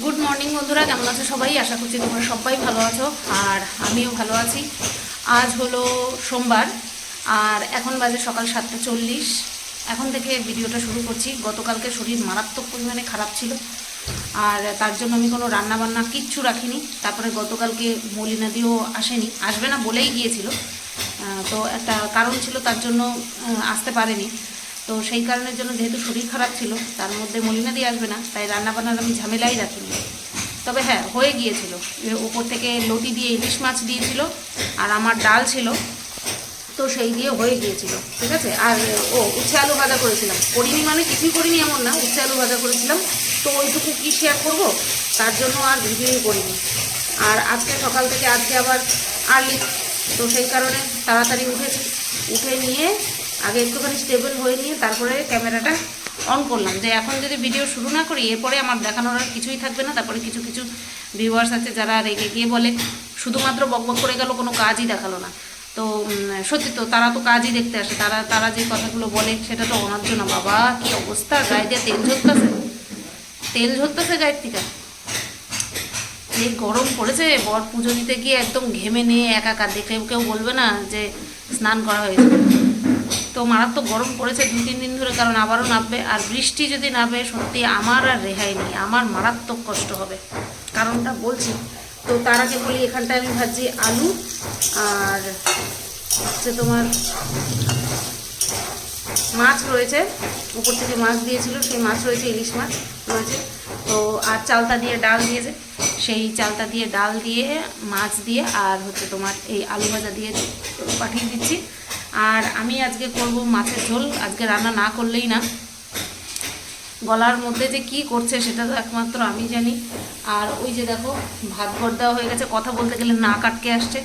Good morning বন্ধুরা, কেমন আছো সবাই? আশা করছি তোমরা সবাই ভালো আছো, আর আমিও ভালো আছি। আজ হলো সোমবার, আর এখন বাজে সকাল সাতটা চল্লিশ। এখন থেকে ভিডিওটা শুরু করছি। গতকালকে শরীর মারাত্মক পরিমাণে খারাপ ছিল, আর তার জন্য আমি কোনো রান্না বান্না কিচ্ছু রাখিনি। তারপরে গতকালকে মলিনাদিও আসেনি, আসবে না বলেই গিয়েছিল। তো একটা কারণ ছিল তার জন্য আসতে পারেনি। তো সেই কারণের জন্য যেহেতু শরীর খারাপ ছিল, তার মধ্যে মলিনাদি আসবে না, তাই রান্নাবান্নার আমি ঝামেলাই রাখিনি তবে হ্যাঁ হয়ে গিয়েছিল। ওপর থেকে লতি দিয়ে ইলিশ মাছ দিয়েছিল, আর আমার ডাল ছিল, তো সেই দিয়ে হয়ে গিয়েছিল, ঠিক আছে? আর, ও উচ্ছে আলু ভাজা করেছিলাম। করিনি মানে কিছুই করিনি এমন না, উচ্ছে আলু ভাজা করেছিলাম। তো ওইটুকু কি শেয়ার করব? তার জন্য আর ভিডিওই করিনি। আর আজকে সকাল থেকে আজকে আবার আর্লি, তো সেই কারণে তাড়াতাড়ি উঠেছি। উঠে নিয়ে আগে একটুখানি স্টেবল হয়ে নিয়ে তারপরে ক্যামেরাটা অন করলাম। যে এখন যদি ভিডিও শুরু না করি, এরপরে আমার দেখানোর আর কিছুই থাকবে না। তারপরে কিছু কিছু ভিউয়ার্স আছে যারা রেগে গিয়ে বলে, শুধুমাত্র বকবক করে গেল, কোনো কাজই দেখাল না। তো সত্যি তো, তারা তো কাজই দেখতে আসে। তারা তারা যে কথাগুলো বলে, সেটা তো অনার্য না বাবা, কি অবস্থা? গায়ে দিয়ে তেল ঝরতেছে? তেল ঝরতেছে গায়ের থেকে? এই গরম পড়েছে, বর পুজো দিতে গিয়ে একদম ঘেমে নিয়ে একা একাকার দেখে কেউ বলবে না যে স্নান করা হয়েছে। তো মারাত্মক গরম পড়েছে দু, তিন দিন ধরে, কারণ আবারও নামবে। আর বৃষ্টি যদি নামবে সত্যি আমার আর রেহাই নেই। আমার মারাত্মক কষ্ট হবে। কারণটা বলছি, তো তার আগে বলি, এখানটায় আমি ভাবছি আলু আর হচ্ছে তোমার মাছ রয়েছে। উপর থেকে মাছ দিয়েছিল, সেই মাছ রয়েছে, ইলিশ মাছ রয়েছে। তো আর চালতা দিয়ে ডাল দিয়েছে। সেই চালতা দিয়ে ডাল দিয়ে, মাছ দিয়ে, আর হচ্ছে তোমার এই আলু ভাজা দিয়ে পাঠিয়ে দিচ্ছি। আর আমি আজকে করব মাছের ঝোল। আজকে রান্না না করলেই না। গলার মধ্যে যে কি করছে সেটা তো একমাত্র আমি জানি। আর ওই যে দেখো, ভাত ঘর দেওয়া হয়ে গেছে। কথা বলতে গেলে না কাটকে আসছে।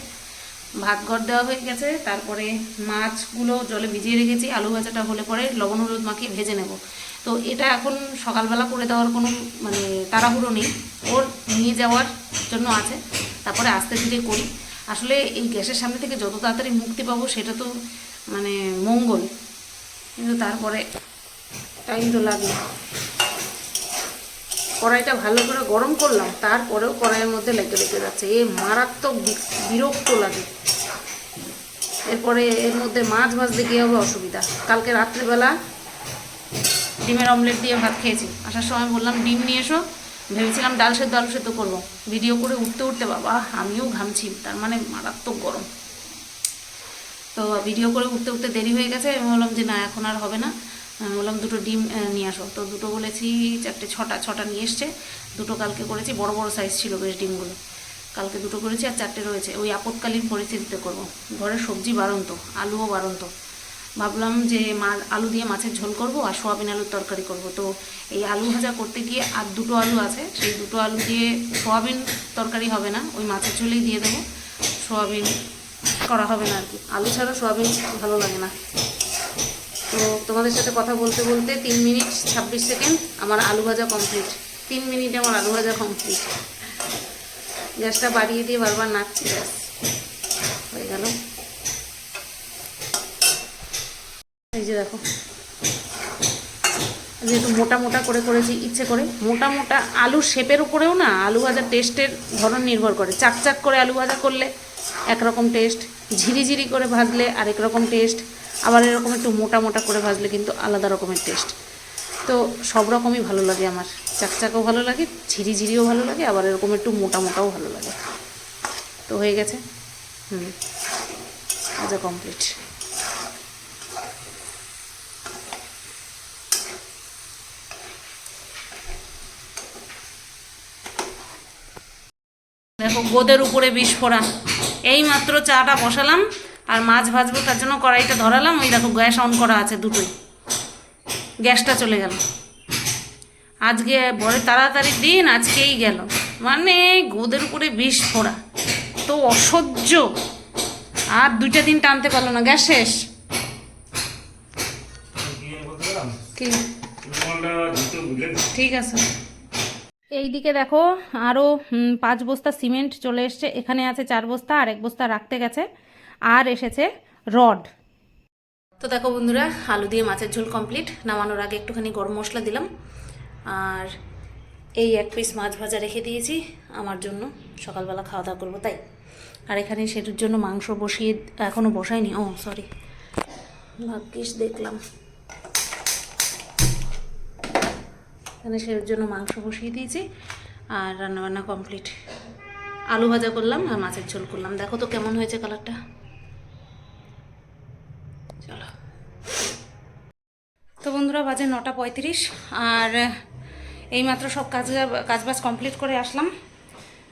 ভাত ঘর দেওয়া হয়ে গেছে। তারপরে মাছগুলো জলে ভিজিয়ে রেখেছি। আলু ভাজাটা হলে পরে লবণ হলুদ মাখিয়ে ভেজে নেব। তো এটা এখন সকালবেলা করে দেওয়ার কোনো মানে তাড়াহুড়ো নেই। ওর নিয়ে যাওয়ার জন্য আছে। তারপরে আস্তে ধীরে করি। আসলে এই গ্যাসের সামনে থেকে যত তাড়াতাড়ি মুক্তি পাবো সেটা তো মানে মঙ্গল। কিন্তু তারপরে টাইম তো লাগে কড়াইটা ভালো করে গরম করলাম, তারপরেও কড়াইয়ের মধ্যে লেগে লেগে যাচ্ছে। এ মারাত্মক বিরক্ত লাগে। এরপরে এর মধ্যে মাছ ভাজতে গিয়ে হবে অসুবিধা। কালকে রাত্রিবেলা ডিমের অমলেট দিয়ে ভাত খেয়েছি। আসার সময় বললাম, ডিম নিয়ে এসো ভেবেছিলাম ডাল সেদ্ধ, আলু সেদ্ধ করব। ভিডিও করে উঠতে উঠতে বাবা, আমিও ঘামছি, তার মানে মারাত্মক গরম। তো ভিডিও করে উঠতে উঠতে দেরি হয়ে গেছে, আমি বললাম যে না, এখন আর হবে না। বললাম, দুটো ডিম নিয়ে আসো। তো দুটো বলেছি, চারটে, ছটা ছটা নিয়ে এসছে। দুটো কালকে করেছি, বড় বড় সাইজ ছিল বেশ ডিমগুলো। কালকে দুটো করেছি আর চারটে রয়েছে। ওই আপৎকালীন পরিস্থিতিতে করব। ঘরের সবজি বাড়ন্ত, আলুও বাড়ন্ত। ভাবলাম যে মা আলু দিয়ে মাছের ঝোল করব আর সোয়াবিন আলুর তরকারি করব। তো এই আলু ভাজা করতে গিয়ে আর দুটো আলু আছে, সেই দুটো আলু দিয়ে সোয়াবিন তরকারি হবে না, ওই মাছের ঝোলেই দিয়ে দেবো। সোয়াবিন করা হবে না আর কি। আলু ছাড়া সোয়াবিন ভালো লাগে না। তো তোমাদের সাথে কথা বলতে বলতে তিন মিনিট ছাব্বিশ সেকেন্ড, আমার আলু ভাজা কমপ্লিট। তিন মিনিটে আমার আলু ভাজা কমপ্লিট। গ্যাসটা বাড়িয়ে দিয়ে বারবার নাচছি ব্যাস। হয়ে গেল। এই যে দেখো। যেহেতু মোটা মোটা করে করেছি, ইচ্ছে করে। মোটা মোটা আলু শেপের উপরেও না, আলু ভাজার টেস্টের ধরন নির্ভর করে। চাক চাক করে আলু ভাজা করলে একরকম টেস্ট ঝিরিঝিরি করে ভাজলে আরেক রকম টেস্ট আবার এরকম একটু মোটা মোটা করে ভাজলে কিন্তু আলাদা রকমের টেস্ট তো সব রকমই ভালো লাগে আমার। চাকচাকও ভালো লাগে, ঝিরিঝিরিও ভালো লাগে, আবার এরকম একটু মোটা মোটাও ভালো লাগে। তো হয়ে গেছে। হুম। আচ্ছা কমপ্লিট দেখো গোদের উপরে বিস্ফোরণ। এই মাত্র চাটা বসালাম আর মাছ ভাজবো তার জন্য কড়াইটা ধরালাম। ওই দেখো গ্যাস অন করা আছে দুটোই। গ্যাসটা চলে গেল। আজকে বড় তাড়াতাড়ি দিন আজকেই গেল। মানে গোদের উপরে বিষ ফোড়া তো অসহ্য। আর দুইটা দিন টানতে পারল না। গ্যাস শেষ। ঠিক আছে। এইদিকে দেখো আরও পাঁচ বস্তা সিমেন্ট চলে এসছে। এখানে আছে চার বস্তা আর এক বস্তা রাখতে গেছে। আর এসেছে রড। তো দেখো বন্ধুরা, আলু দিয়ে মাছের ঝোল কমপ্লিট। নামানোর আগে একটুখানি গরম মশলা দিলাম। আর এই এক পিস মাছ ভাজা রেখে দিয়েছি আমার জন্য। সকালবেলা খাওয়া দাওয়া করব, তাই। আর এখানে সেটার জন্য মাংস বসিয়ে এখনও বসাইনি ও সরি ভাগ্যিস দেখলাম। এখানে সেটার জন্য মাংস বসিয়ে দিয়েছি। আর রান্নাবান্না কমপ্লিট আলু ভাজা করলাম আর মাছের ঝোল করলাম। দেখো তো কেমন হয়েছে কালারটা চলো। তো বন্ধুরা, বাজে নটা পঁয়ত্রিশ আর এইমাত্র সব কাজ, কাজবাজ কমপ্লিট করে আসলাম।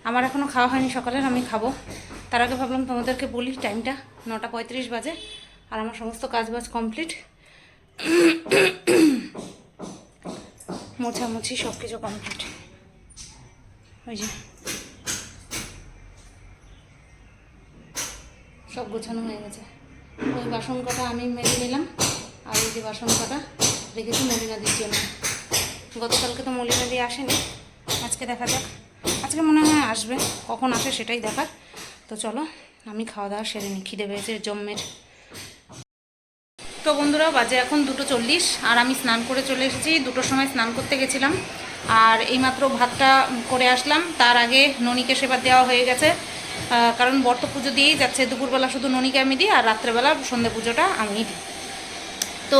আমার এখনও খাওয়া হয়নি সকালের, আমি খাব। তার আগে ভাবলাম তোমাদেরকে বলি টাইমটা নটা পঁয়ত্রিশ বাজে আর আমার সমস্ত কাজবাজ কমপ্লিট মোছামুছি সব কিছু কমপ্লিট ওই যে। সব গোছানো হয়ে গেছে। ওই বাসন কটা আমি মেরে নিলাম, আর এই যে বাসন কটা রেখেছি মলিনাদির জন্য। গতকালকে তো মলিনাদি আসেনি, আজকে দেখা যাক। আজকে মনে হয় আসবে, কখন আসে সেটাই দেখার। তো চলো, আমি খাওয়া দাওয়া সেরে নিই খিদে পেয়েছে জম্মের। তো বন্ধুরা, বাজে এখন দুটো চল্লিশ, আর আমি স্নান করে চলে এসেছি। দুটোর সময় স্নান করতে গেছিলাম, আর এইমাত্র ভাতটা করে আসলাম। তার আগে ননিকে সেবা দেওয়া হয়ে গেছে। কারণ বর্ত পুজো দিয়েই যাচ্ছে। দুপুরবেলা শুধু ননিকে আমি দিই, আর রাত্রেবেলা সন্ধে পুজোটা আমি দিই। তো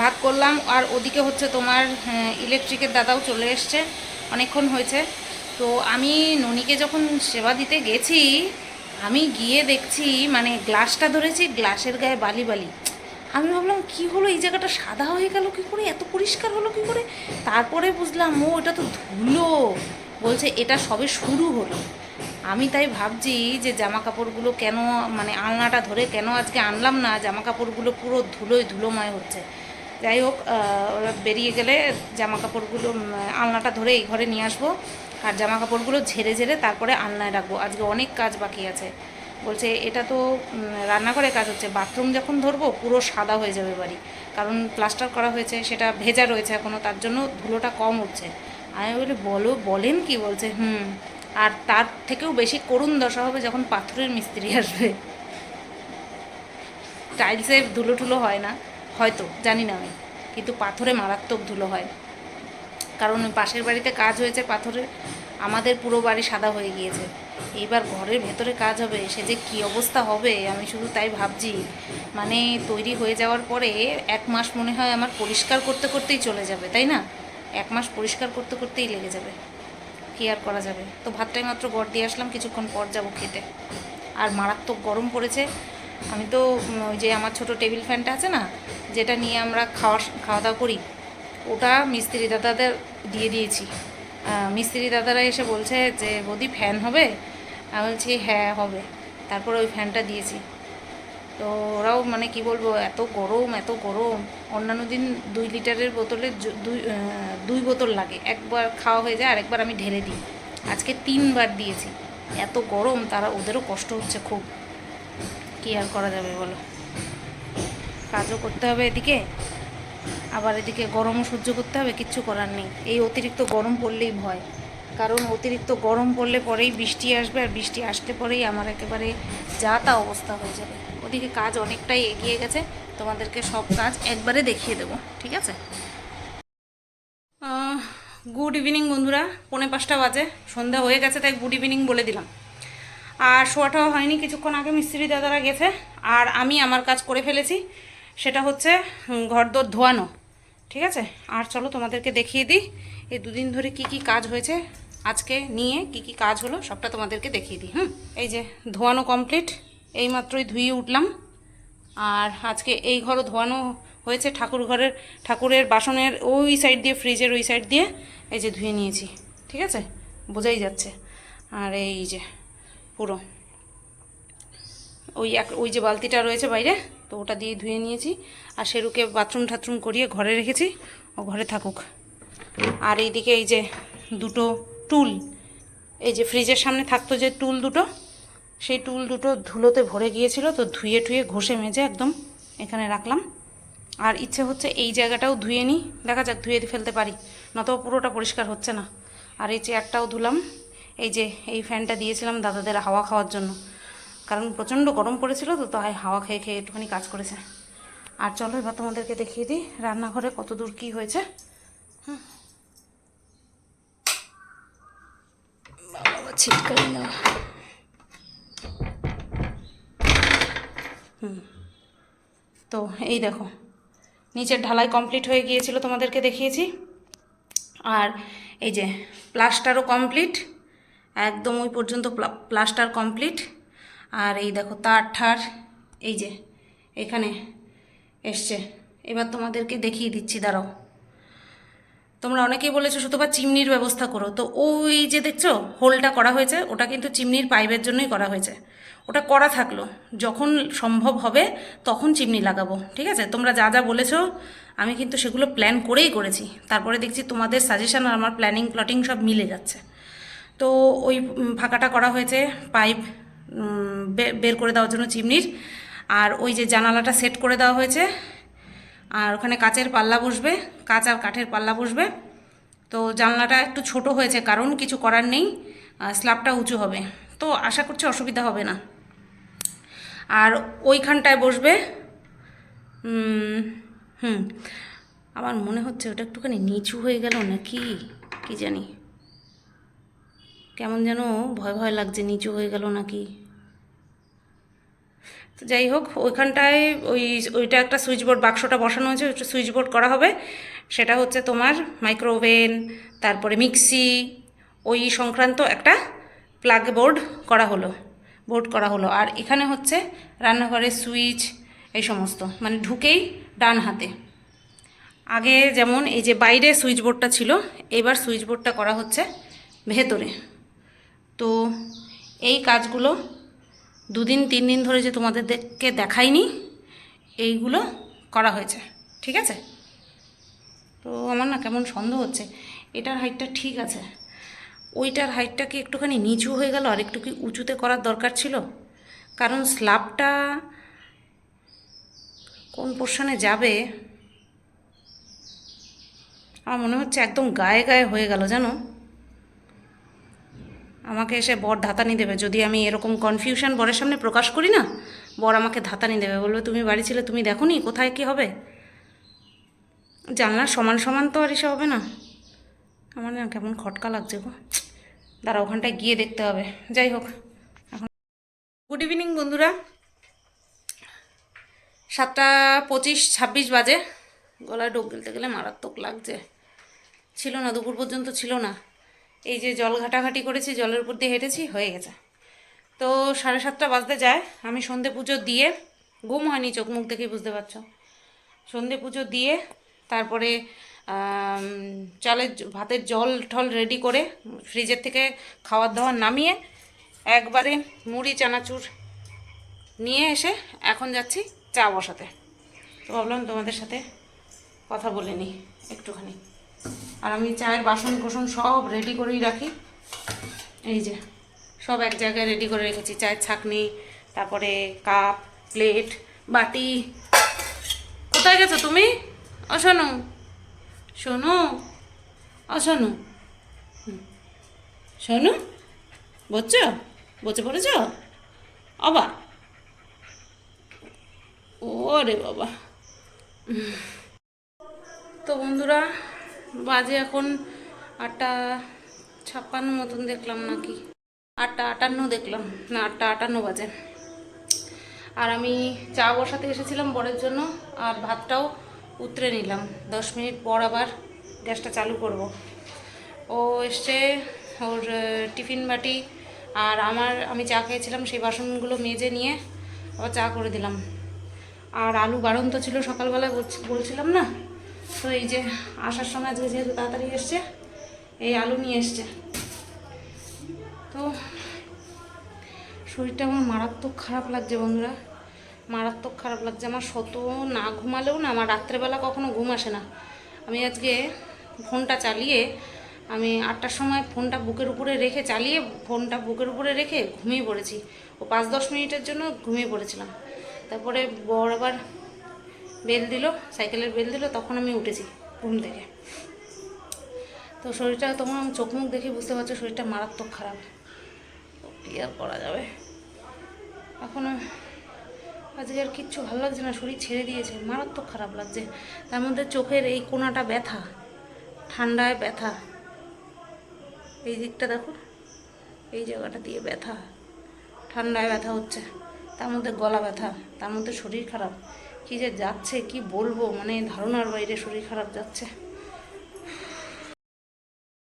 ভাত করলাম, আর ওদিকে হচ্ছে তোমার ইলেকট্রিকের দাদাও চলে এসছে। অনেকক্ষণ হয়েছে। তো আমি ননিকে যখন সেবা দিতে গেছি, আমি গিয়ে দেখছি মানে গ্লাসটা ধরেছি, গ্লাসের গায়ে বালি বালি। আমি ভাবলাম, কি হলো? এই জায়গাটা সাদা হয়ে গেল কি করে? এত পরিষ্কার হলো কি করে? তারপরে বুঝলাম, ও, এটা তো ধুলো। বলছে, এটা সবে শুরু হলো। আমি তাই ভাবছি যে জামা কাপড়গুলো কেন মানে আলনাটা ধরে কেন আজকে আনলাম না? জামা কাপড়গুলো পুরো ধুলোয় ধুলোময় হচ্ছে। যাই হোক ওরা বেরিয়ে গেলে জামা কাপড়গুলো আলনাটা ধরে এই ঘরে নিয়ে আসব। আর জামা কাপড়গুলো ঝেড়ে ঝেড়ে তারপরে আলনায় রাখব। আজকে অনেক কাজ বাকি আছে। বলছে, এটা তো রান্নাঘরে কাজ হচ্ছে। বাথরুম যখন ধরবো, পুরো সাদা হয়ে যাবে বাড়ি। কারণ প্লাস্টার করা হয়েছে, সেটা ভেজা রয়েছে এখনও তার জন্য ধুলোটা কম উঠছে। আমি বলি, বলো, বলেন কি? বলছে, হুম, আর তার থেকেও বেশি করুণ দশা হবে যখন পাথরের মিস্ত্রি আসবে। টাইলসে ধুলো টুলো হয় না, হয়তো, জানি না আমি। কিন্তু পাথরে মারাত্মক ধুলো হয়। কারণ পাশের বাড়িতে কাজ হয়েছে পাথরে আমাদের পুরো বাড়ি সাদা হয়ে গিয়েছে। এইবার ঘরের ভেতরে কাজ হবে, সে যে কী অবস্থা হবে, আমি শুধু তাই ভাবছি। মানে তৈরি হয়ে যাওয়ার পরে এক মাস মনে হয় আমার পরিষ্কার করতে করতেই চলে যাবে, তাই না? এক মাস পরিষ্কার করতে করতেই লেগে যাবে। কি আর করা যাবে? তো ভাতটাই মাত্র গড় দিয়ে আসলাম, কিছুক্ষণ পর যাব খেতে। আর মারাত্মক গরম পড়েছে। আমি তো ওই যে আমার ছোট টেবিল ফ্যানটা আছে না, যেটা নিয়ে আমরা খাওয়া খাওয়া দাওয়া করি, ওটা মিস্ত্রি দাদাদের দিয়ে দিয়েছি। মিস্ত্রি দাদারা এসে বলছে যে, বৌদি ফ্যান হবে? আমি বলছি হ্যাঁ হবে। তারপরে ওই ফ্যানটা দিয়েছি। তো ওরাও মানে কি বলব, এত গরম এত গরম। অন্যান্য দিন দুই লিটারের বোতলে দুই দুই বোতল লাগে। একবার খাওয়া হয়ে যায়, আরেকবার আমি ঢেলে দিই। আজকে তিনবার দিয়েছি। এত গরম, তারা ওদেরও কষ্ট হচ্ছে খুব। কি আর করা যাবে বলো? কাজও করতে হবে এদিকে। আবার এদিকে গরমও সহ্য করতে হবে, কিচ্ছু করার নেই। এই অতিরিক্ত গরম পড়লেই ভয়। কারণ অতিরিক্ত গরম পড়লে পরেই বৃষ্টি আসবে, আর বৃষ্টি আসতে পরেই আমার একেবারে যা তা অবস্থা হয়ে যাবে। ওদিকে কাজ অনেকটাই এগিয়ে গেছে, তোমাদেরকে সব কাজ একবারে দেখিয়ে দেবো, ঠিক আছে? গুড ইভিনিং বন্ধুরা, পৌনে পাঁচটা বাজে, সন্ধ্যা হয়ে গেছে, তাই গুড ইভিনিং বলে দিলাম। আর শোয়াটাও হয়নি, কিছুক্ষণ আগে মিস্ত্রি দাদারা গেছে, আর আমি আমার কাজ করে ফেলেছি। সেটা হচ্ছে ঘরদোর ধোয়ানো। ঠিক আছে? আর চলো তোমাদেরকে দেখিয়ে দিই, এই দুদিন ধরে কি কি কাজ হয়েছে আজকে নিয়ে, কি কি কাজ হলো, সবটা তোমাদেরকে দেখিয়ে দিই, হুম? এই যে ধোয়ানো কমপ্লিট এই মাত্রই ধুয়ে উঠলাম। আর আজকে এই ঘরও ধোয়ানো হয়েছে ঠাকুর ঘরের, ঠাকুরের বাসনের ওই সাইড দিয়ে ফ্রিজের ওই সাইড দিয়ে, এই যে ধুয়ে নিয়েছি। ঠিক আছে? বোঝাই যাচ্ছে। আর এই যে পুরো, ওই এক, ওই যে বালতিটা রয়েছে বাইরে তো ওটা দিয়ে ধুয়ে নিয়েছি। আর সেরুকে বাথরুম ঠাথরুম করিয়ে ঘরে রেখেছি। ও ঘরে থাকুক। আর এইদিকে এই যে দুটো টুল, এই যে ফ্রিজের সামনে থাকতো যে টুল দুটো, সেই টুল দুটো ধুলোতে ভরে গিয়েছিল। তো ধুয়ে টুয়ে ঘষে মেজে একদম এখানে রাখলাম। আর ইচ্ছে হচ্ছে এই জায়গাটাও ধুয়ে নিই। দেখা যাক ধুয়ে ফেলতে পারি। নয়তো পুরোটা পরিষ্কার হচ্ছে না। আর এই চেয়ারটাও ধুলাম। এই যে এই ফ্যানটা দিয়েছিলাম দাদাদের হাওয়া খাওয়ার জন্য। কারণ প্রচণ্ড গরম পড়েছিল তো তাই হাওয়া খেয়ে খেয়ে একটুখানি কাজ করেছে। আর চলো এবার তোমাদেরকে দেখিয়ে দিই রান্নাঘরে কত দূর কী হয়েছে। হুম। ছিটকাই হুম। তো এই দেখো নিচের ঢালাই কমপ্লিট হয়ে গিয়েছিল তোমাদেরকে দেখিয়েছি। আর এই যে প্লাস্টারও কমপ্লিট একদম ওই পর্যন্ত প্লা- প্লাস্টার কমপ্লিট। আর এই দেখো তার ঠার এই যে, এখানে এসছে। এবার তোমাদেরকে দেখিয়ে দিচ্ছি, দাঁড়াও। তোমরা অনেকেই বলেছ শুধুবার চিমনির ব্যবস্থা করো। তো ওই যে দেখছ, হোলটা করা হয়েছে, ওটা কিন্তু চিমনির পাইপের জন্যই করা হয়েছে। ওটা করা থাকল। যখন সম্ভব হবে, তখন চিমনি লাগাবো, ঠিক আছে? তোমরা যা যা বলেছ, আমি কিন্তু সেগুলো প্ল্যান করেই করেছি। তারপরে দেখছি তোমাদের সাজেশন আর আমার প্ল্যানিং প্লটিং সব মিলে যাচ্ছে। তো ওই ফাঁকাটা করা হয়েছে, পাইপ বের করে দেওয়ার জন্য চিমনির। আর ওই যে জানালাটা সেট করে দেওয়া হয়েছে। আর ওখানে কাচের পাল্লা বসবে। কাঁচ আর কাঠের পাল্লা বসবে। তো জানলাটা একটু ছোট হয়েছে কারণ কিছু করার নেই। স্ল্যাবটা উঁচু হবে। তো আশা করছি অসুবিধা হবে না। আর ওইখানটায় বসবে। হুম। আমার মনে হচ্ছে ওটা একটুখানি নিচু হয়ে গেল নাকি? কি জানি। কেমন যেন ভয় ভয় লাগছে নিচু হয়ে গেল নাকি? তো যাই হোক ওইখানটায় ওই, ওইটা একটা সুইচ বোর্ড বাক্সটা বসানো হয়েছে, ওইটা সুইচ বোর্ড করা হবে। সেটা হচ্ছে তোমার মাইক্রোওভেন, তারপরে মিক্সি, ওই সংক্রান্ত একটা প্লাগ বোর্ড করা হলো, বোর্ড করা হলো। আর এখানে হচ্ছে রান্নাঘরের সুইচ, এই সমস্ত মানে ঢুকেই ডান হাতে। আগে যেমন এই যে বাইরে সুইচ বোর্ডটা ছিল, এবার সুইচ বোর্ডটা করা হচ্ছে ভেতরে। তো এই কাজগুলো দুদিন, তিন দিন ধরে যে তোমাদেরকে দেখাইনি, এইগুলো করা হয়েছে, ঠিক আছে? তো আমার না কেমন সন্দেহ হচ্ছে, এটার হাইটটা ঠিক আছে। ওইটার হাইটটা কি একটুখানি নিচু হয়ে গেল, আর একটু কি উঁচুতে করার দরকার ছিল? কারণ স্ল্যাবটা কোন পোর্শনে যাবে? আমার মনে হচ্ছে একদম গায়ে গায়ে হয়ে গেল, জানো? আমাকে এসে বর ধাতানি দেবে। যদি আমি এরকম কনফিউশন বরের সামনে প্রকাশ করি না, বর আমাকে ধাতানি দেবে। বলবে, তুমি বাড়ি ছিলে, তুমি দেখো নি কোথায়? কি হবে? জানলার সমান সমান তো আর এসে হবে না। আমার না কেমন খটকা লাগছে গো। দাঁড়া ওখানটায় গিয়ে দেখতে হবে। যাই হোক, এখন গুড ইভিনিং বন্ধুরা। সাতটা পঁচিশ, ছাব্বিশ বাজে। গলায় ডোক গেলতে গেলে মারাত্মক লাগছে। ছিল না, দুপুর পর্যন্ত ছিল না। এই যে জল ঘাটাঘাটি করেছি, জলের উপর দিয়ে হেঁটেছি, হয়ে গেছে। তো সাড়ে সাতটা বাজতে যায়, আমি সন্ধে পুজো দিয়ে, ঘুম হয়নি, চোখ মুখ দেখেই বুঝতে পারছ। সন্ধে পুজো দিয়ে, তারপরে চালের ভাতের জল ঠল রেডি করে, ফ্রিজের থেকে খাওয়ার দাওয়ার নামিয়ে, একবারে মুড়ি, চানাচুর নিয়ে এসে এখন যাচ্ছি চা বসাতে। তো ভাবলাম তোমাদের সাথে কথা বলে নিই একটুখানি। আর আমি চায়ের বাসন কোসন সব রেডি করেই রাখি। এই যে, সব এক জায়গায় রেডি করে রেখেছি। চায়ের ছাকনি, তারপরে কাপ প্লেট বাটি। কোথায় গেছো তুমি? ও শোনো শোনো শোনো। শোনো বসে পড়েছ? অবা। ওরে বাবা। তো বন্ধুরা বাজে এখন আটটা ছাপ্পান্ন মতন দেখলাম নাকি। আটটা আটান্ন দেখলাম। না, আটটা আটান্ন বাজে। আর আমি চা বসাতে এসেছিলাম বরের জন্য, আর ভাতটাও উতরে নিলাম। দশ মিনিট পর আবার গ্যাসটা চালু করব। ও এসছে ওর টিফিন বাটি আর আমার, আমি চা খেয়েছিলাম সেই বাসনগুলো মেজে নিয়ে আবার চা করে দিলাম। আর আলু বারণ তো ছিল সকালবেলায় বলছিলাম না? তো এই যে আসার সময় আজকে যেহেতু তাড়াতাড়ি এসছে, এই আলু নিয়ে এসছে। তো শরীরটা আমার মারাত্মক খারাপ লাগছে বন্ধুরা। মারাত্মক খারাপ লাগছে। আমার শত না ঘুমালেও না, আমার রাত্রেবেলা কখনো ঘুম আসে না। আমি আজকে ফোনটা চালিয়ে, আমি আটটার সময় ফোনটা বুকের উপরে রেখে চালিয়ে ফোনটা বুকের উপরে রেখে ঘুমিয়ে পড়েছি। ও পাঁচ দশ মিনিটের জন্য ঘুমিয়ে পড়েছিলাম। তারপরে বর আবার বেল দিল, সাইকেলের বেল দিল, তখন আমি উঠেছি ঘুম থেকে। তো শরীরটা তোমার চোখ মুখ দেখে বুঝতে পারছ, শরীরটা মারাত্মক খারাপ। কী আর করা যাবে। এখনও আজকে আর কিচ্ছু ভালো লাগছে না, শরীর ছেড়ে দিয়েছে, মারাত্মক খারাপ লাগছে। তার মধ্যে চোখের এই কোনাটা ব্যথা, ঠান্ডায় ব্যথা। এই দিকটা দেখো, এই জায়গাটা দিয়ে ব্যথা, ঠান্ডায় ব্যথা হচ্ছে, তার মধ্যে গলা ব্যথা, তার মধ্যে শরীর খারাপ। কি যে যাচ্ছে, কি বলব? মানে ধারণার বাইরে শরীর খারাপ যাচ্ছে।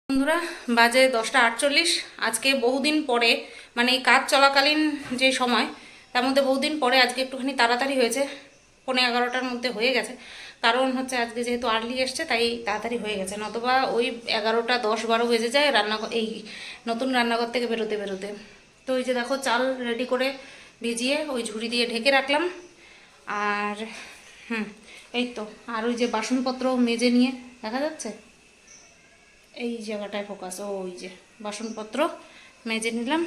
বন্ধুরা, বাজে দশটা আটচল্লিশ। আজকে বহুদিন পরে মানে এই কাজ চলাকালীন যে সময়, তার মধ্যে বহুদিন পরে আজকে একটুখানি তাড়াতাড়ি হয়েছে। পনে এগারোটার মধ্যে হয়ে গেছে। কারণ হচ্ছে আজকে যেহেতু আর্লি এসছে, তাই তাড়াতাড়ি হয়ে গেছে। নতবা ওই এগারোটা দশ বারো বেজে যায় রান্না এই নতুন রান্নাঘর থেকে বেরোতে বেরোতে। তো ওই যে দেখো, চাল রেডি করে ভিজিয়ে ওই ঝুড়ি দিয়ে ঢেকে রাখলাম। আর, হুম, এই তো, আর ওই যে বাসনপত্র মেজে নিয়ে, দেখা যাচ্ছে? এই জায়গাটায় ফোকাস ওই যে বাসনপত্র মেজে নিলাম।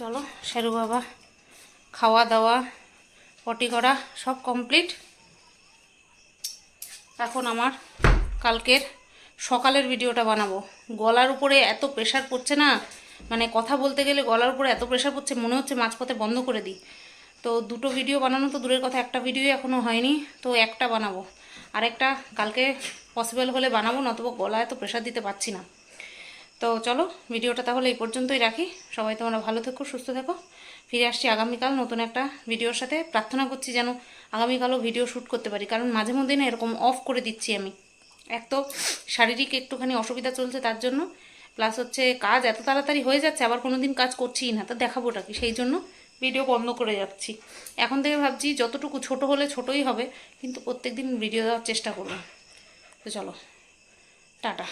চলো, শেরু বাবা, খাওয়া দাওয়া, পটি করা সব কমপ্লিট এখন আমার কালকের সকালের ভিডিওটা বানাবো। গলার উপরে এত প্রেশার পড়ছে না মানে কথা বলতে গেলে গলার উপরে এত প্রেশার পড়ছে, মনে হচ্ছে মাঝপথে বন্ধ করে দিই। তো দুটো ভিডিও বানানো তো দূরের কথা, একটা ভিডিও এখনও হয়নি, তো একটা বানাবো। আর একটা কালকে পসিবল হলে বানাবো, নতবা গলায় তো প্রেশার দিতে পারছি না। তো চলো ভিডিওটা তাহলে এই পর্যন্তই রাখি। সবাই তোমরা ভালো থেকো, সুস্থ থেকো। ফিরে আসছি আগামীকাল নতুন একটা ভিডিওর সাথে। প্রার্থনা করছি যেন আগামীকালও ভিডিও শ্যুট করতে পারি, কারণ মাঝে মধ্যে না এরকম অফ করে দিচ্ছি আমি। এক তো শারীরিক একটুখানি অসুবিধা চলছে তার জন্য প্লাস হচ্ছে কাজ এত তাড়াতাড়ি হয়ে যাচ্ছে, আবার কোনো দিন কাজ করছি না, তো দেখাবোটা কি? সেই জন্য ভিডিও বন্ধ করে যাচ্ছি। এখন থেকে ভাবছি যতটুকু ছোট হলে ছোটই হবে, কিন্তু প্রত্যেক দিন ভিডিও দেওয়ার চেষ্টা করব। তো চলো, টাটা।